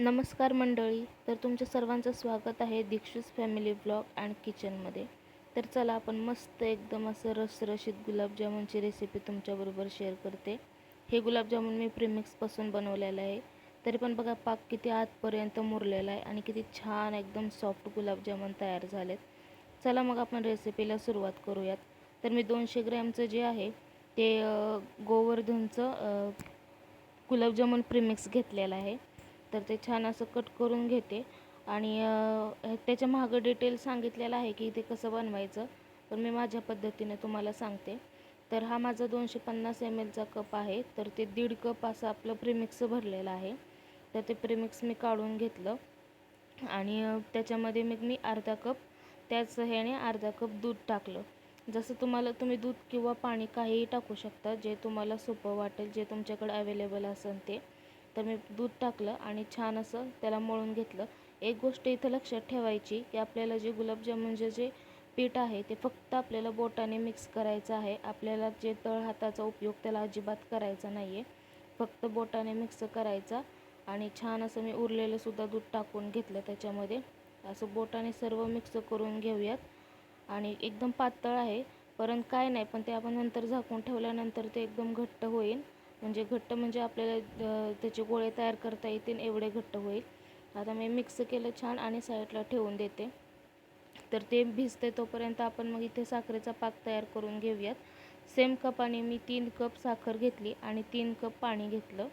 नमस्कार मंडळी तर तुमच्या सर्वांचं स्वागत आहे दीक्षित फॅमिली ब्लॉग अँड किचनमध्ये. तर चला आपण मस्त एकदम असं रसरशीत गुलाबजामुनची रेसिपी तुमच्याबरोबर शेअर करते. हे गुलाबजामुन मी प्रीमिक्सपासून बनवलेलं आहे. तरी पण बघा पाक किती आतपर्यंत मुरलेला आहे आणि किती छान एकदम सॉफ्ट गुलाबजामुन तयार झालेत. चला मग आपण रेसिपीला सुरुवात करूयात. तर मी दोनशे ग्रॅमचं जे आहे ते गोवर्धनचं गुलाबजामुन प्रीमिक्स घेतलेलं आहे. तर ते छान असं कट करून घेते. आणि त्याच्या मागं डिटेल सांगितलेलं आहे की ते कसं बनवायचं. पण मी माझ्या पद्धतीने तुम्हाला सांगते. तर हा माझा दोनशे पन्नास एम एलचा कप आहे. तर ते दीड कप असं आपलं प्रीमिक्स भरलेलं आहे. तर ते प्रिमिक्स मी काढून घेतलं. आणि त्याच्यामध्ये मग मी अर्धा कप त्याच ह्याने अर्धा कप दूध टाकलं. जसं तुम्हाला तुम्ही दूध किंवा पाणी काहीही टाकू शकता. जे तुम्हाला सोपं वाटेल जे तुमच्याकडे अवेलेबल असेल ते. तर मी दूध टाकलं आणि छान असं त्याला मळून घेतलं. एक गोष्ट इथं लक्षात ठेवायची की आपल्याला जे गुलाबजामुनचे जे पीठ आहे ते फक्त आपल्याला बोटाने मिक्स करायचं आहे. आपल्याला जे तळ हाताचा उपयोग त्याला अजिबात करायचा नाही आहे फक्त बोटाने मिक्स करायचा आणि छान असं मी उरलेलंसुद्धा दूध टाकून घेतलं त्याच्यामध्ये. असं बोटाने सर्व मिक्स करून घेऊयात. आणि एकदम पातळ आहे परंतु काय नाही पण ते आपण नंतर झाकून ठेवल्यानंतर ते एकदम घट्ट होईल. म्हणजे घट्ट म्हणजे आपल्याला त्याचे गोळे तयार करता येतील एवढे घट्ट होईल. आता मी मिक्स केलं छान आणि साईडला ठेवून देते. तर ते भिजते तोपर्यंत आपण मग इथे साखरेचा पाक तयार करून घेऊयात. सेम कपाने मी तीन कप साखर घेतली आणि तीन कप पाणी घेतलं.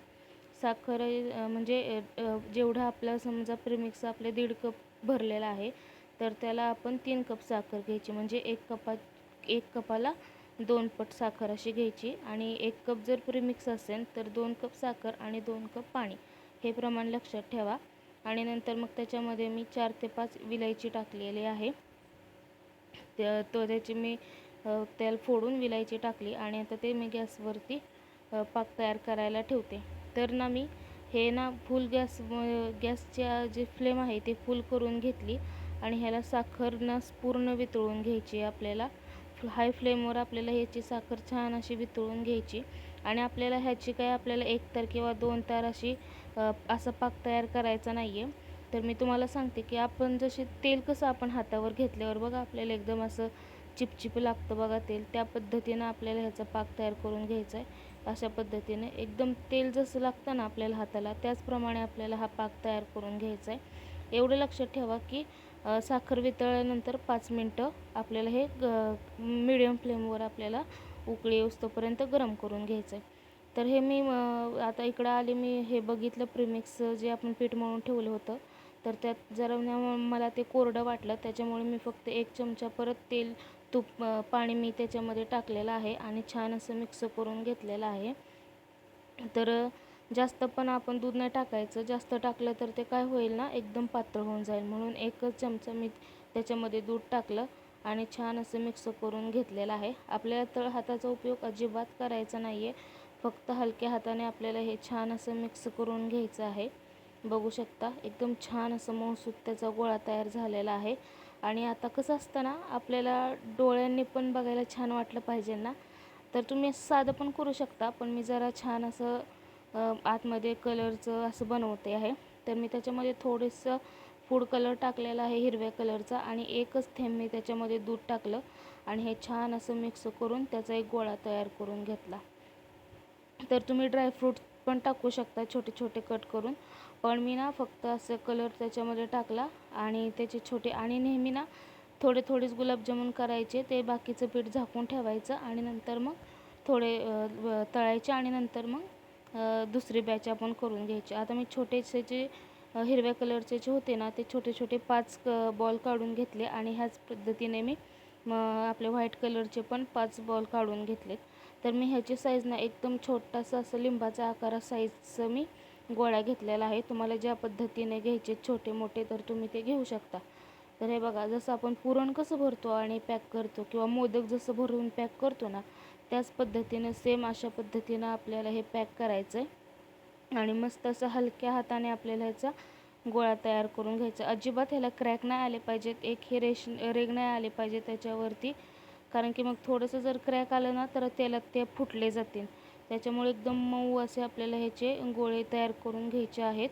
साखर म्हणजे जेवढं आपला समजा प्रिमिक्स आपले दीड कप भरलेला आहे तर त्याला आपण तीन कप साखर घ्यायची. म्हणजे एक कपात एक कपाला दोन पट साखर अशी घ्यायची आणि एक कप जर प्रीमिक्स असेल तर दोन कप साखर आणि दोन कप पाणी हे प्रमाण लक्षात ठेवा. आणि नंतर मग त्याच्यामध्ये मी चार ते पाच विलायची टाकलेली आहे. त्या तो त्याची मी तेल फोडून विलायची टाकली आणि आता ते मी गॅसवरती पाक तयार करायला ठेवते. तर ना मी हे ना फुल गॅस गॅसच्या जे फ्लेम आहे ते फुल करून घेतली आणि ह्याला साखर ना पूर्ण वितळून घ्यायची आपल्याला. हाय फ्लेमवर आपल्याला ह्याची साखर छान अशी वितळून घ्यायची. आणि आपल्याला ह्याची काय आपल्याला एक तार किंवा दोन तार अशी असा पाक तयार करायचा नाही आहे तर मी तुम्हाला सांगते की आपण जसे तेल कसं आपण हातावर घेतल्यावर बघा आपल्याला एकदम असं चिपचिप लागतं बघा तेल. त्या पद्धतीनं आपल्याला ह्याचा पाक तयार करून घ्यायचा आहे. अशा पद्धतीने एकदम तेल जसं लागतं ना आपल्याला हाताला त्याचप्रमाणे आपल्याला हा पाक तयार करून घ्यायचा आहे. एवढं लक्षात ठेवा की साखर वितळल्यानंतर पाच मिनटं आपल्याला हे ग मिडियम फ्लेमवर आपल्याला उकळी येऊस्तोपर्यंत गरम करून घ्यायचं आहे तर हे मी आता इकडं आले मी हे बघितलं प्रिमिक्स जे आपण पीठ मळून ठेवलं होतं. तर त्यात जरा मला ते कोरडं वाटलं त्याच्यामुळे मी फक्त एक चमचा परत तेल तूप पाणी मी त्याच्यामध्ये टाकलेलं आहे आणि छान असं मिक्स करून घेतलेलं आहे. तर जास्त पण आपण दूध नाही टाकायचं. जास्त टाकलं तर ते काय होईल ना एकदम पातळ होऊन जाईल. म्हणून एकच चमचा मी त्याच्यामध्ये दूध टाकलं आणि छान असं मिक्स करून घेतलेलं आहे. आपल्याला तळ हाताचा उपयोग अजिबात करायचा नाही आहे फक्त हलक्या हाताने आपल्याला हे छान असं मिक्स करून घ्यायचं आहे. बघू शकता एकदम छान असं मऊसूत त्याचा गोळा तयार झालेला आहे. आणि आता कसं असतं ना आपल्याला डोळ्यांनी पण बघायला छान वाटलं पाहिजे ना. तर तुम्ही साधं पण करू शकता पण मी जरा छान असं आतमध्ये कलरचं असं बनवते आहे. तर मी त्याच्यामध्ये थोडंसं फूड कलर टाकलेला आहे हिरव्या कलरचा आणि एकच थेंब मी त्याच्यामध्ये दूध टाकलं आणि हे छान असं मिक्स करून त्याचा एक गोळा तयार करून घेतला. तर तुम्ही ड्रायफ्रूट पण टाकू शकता छोटे छोटे कट करून. पण मी ना फक्त असं कलर त्याच्यामध्ये टाकला आणि त्याचे छोटे आणि नेहमी ना थोडे थोडेच गुलाबजामुन करायचे ते बाकीचं पीठ झाकून ठेवायचं आणि नंतर मग थोडे तळायचे आणि नंतर मग दुसरी बॅच आपण करून घ्यायची. आता मी छोटेसे जे हिरव्या कलरचे जे होते ना ते छोटे छोटे पाच क बॉल काढून घेतले आणि ह्याच पद्धतीने मी आपले व्हाईट कलरचे पण पाच बॉल काढून घेतलेत. तर मी ह्याची साईज ना एकदम छोटासा असं लिंबाचा आकारा साईजचं मी गोळ्या घेतलेला आहे. तुम्हाला ज्या पद्धतीने घ्यायचे छोटे मोठे तर तुम्ही ते घेऊ शकता. तर हे बघा जसं आपण पुरण कसं भरतो आणि पॅक करतो किंवा मोदक जसं भरून पॅक करतो ना त्याच पद्धतीनं सेम अशा पद्धतीनं आपल्याला हे पॅक करायचं आहे आणि मस्त असं हलक्या हाताने आपल्याला ह्याचा गोळा तयार करून घ्यायचा. अजिबात ह्याला क्रॅक नाही आले पाहिजेत. एक हे रेश रेग नाही आले पाहिजे त्याच्यावरती. कारण की मग थोडंसं जर क्रॅक आलं ना तर त्याला ते फुटले जातील. त्याच्यामुळे एकदम मऊ असे आपल्याला ह्याचे गोळे तयार करून घ्यायचे आहेत.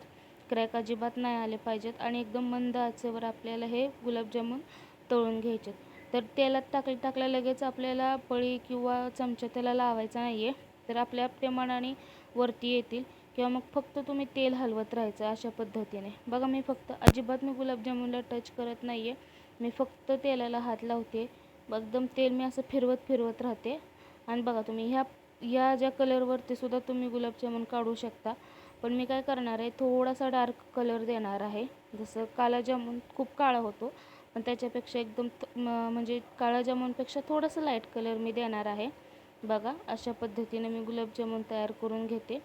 क्रॅक अजिबात नाही आले पाहिजेत. आणि एकदम मंद आचेवर आपल्याला हे गुलाबजामुन तळून घ्यायचे तर तेलात टाकले टाकल्या लगेच आपल्याला पळी किंवा चमचा त्याला लावायचा नाही आहे तर आपल्या प्रमाणाने वरती येतील किंवा मग फक्त तुम्ही तेल हलवत राहायचं अशा पद्धतीने. बघा मी फक्त अजिबात मी गुलाबजामुनला टच करत नाही आहे मी फक्त तेलाला हात लावते. एकदम तेल मी असं फिरवत फिरवत राहते. आणि बघा तुम्ही ह्या या ज्या कलरवरती सुद्धा तुम्ही गुलाबजामुन काढू शकता. पण मी काय करणार आहे थोडासा डार्क कलर देणार आहे. जसं काला जामून खूप काळा होतो. पण त्याच्यापेक्षा एकदम म्हणजे काळा जामूनपेक्षा थोडंसं लाइट कलर मी देणार आहे. बघा अशा पद्धतीने मी गुलाबजामुन तयार करून घेते.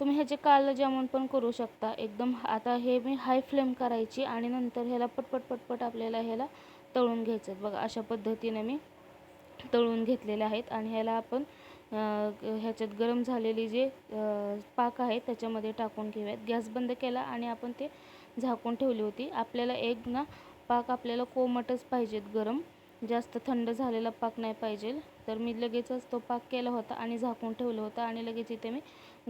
तुम्ही ह्याचे काळं जामून पण करू शकता. एकदम आता हे मी हाय फ्लेम करायची आणि नंतर ह्याला पटपट पटपट आपल्याला ह्याला तळून घ्यायचं. बघा अशा पद्धतीने मी तळून घेतलेले आहेत. आणि ह्याला आपण ह्याच्यात गरम झालेली जे पाक आहे त्याच्यामध्ये टाकून घेऊयात. गॅस बंद केला आणि आपण ते झाकून ठेवली होती. आपल्याला एक ना पाक आपल्याला कोमटच पाहिजेत गरम. जास्त थंड झालेला पाक नाही पाहिजे. तर मी लगेचच तो पाक केला होता आणि झाकून ठेवलं होतं आणि लगेच इथे मी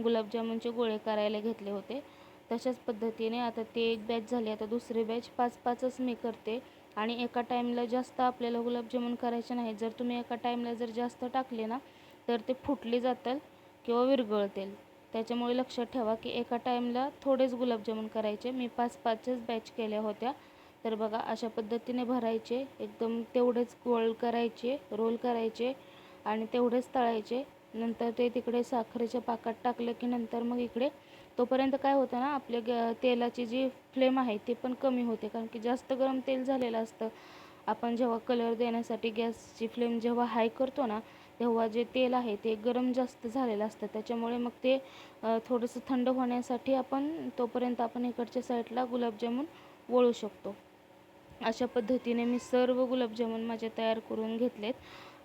गुलाबजामुनचे गोळे करायला घेतले होते. तशाच पद्धतीने आता ते एक बॅच झाली. आता दुसरी बॅच पाच पाचच मी करते. आणि एका टाईमला जास्त आपल्याला गुलाबजामुन करायचे नाही. जर तुम्ही एका टाईमला जर जास्त टाकले ना तर ते फुटले जातात किंवा विरगळतील. त्याच्यामुळे लक्षात ठेवा की एका टाईमला थोडेच गुलाबजामुन करायचे. मी पाच पाचच बॅच केल्या होत्या. तर बघा अशा पद्धतीने भरायचे एकदम तेवढेच गोळ करायचे रोल करायचे आणि तेवढेच तळायचे. नंतर ते तिकडे साखरेच्या पाकात टाकलं की नंतर मग इकडे तोपर्यंत काय होतं ना आपल्या ग तेलाची जी फ्लेम आहे ती पण कमी होते. कारण की जास्त गरम तेल झालेलं असतं. आपण जेव्हा कलर देण्यासाठी गॅसची फ्लेम जेव्हा हाय करतो ना तेव्हा जे तेल आहे ते गरम जास्त झालेलं असतं. त्याच्यामुळे मग ते थोडंसं थंड होण्यासाठी आपण तोपर्यंत आपण इकडच्या साईडला गुलाबजामुन वळू शकतो. अशा पद्धतीने मी सर्व गुलाबजामुन माझे तयार करून घेतलेत.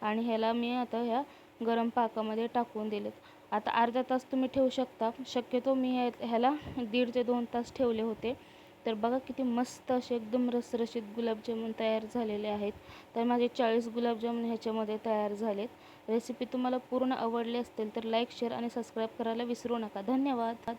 आणि ह्याला मी आता ह्या गरम पाकामध्ये टाकून दिलेत. आता अर्धा तास तुम्ही ठेवू शकता. शक्यतो मी ह्याला दीड ते दोन तास ठेवले होते. तर बघा किती मस्त असे एकदम रसरशीत गुलाबजामुन तयार झालेले आहेत. तर माझे चाळीस गुलाबजामुन ह्याच्यामध्ये तयार झालेत. रेसिपी तुम्हाला पूर्ण आवडली असतील तर लाईक शेअर आणि सबस्क्राईब करायला विसरू नका. धन्यवाद.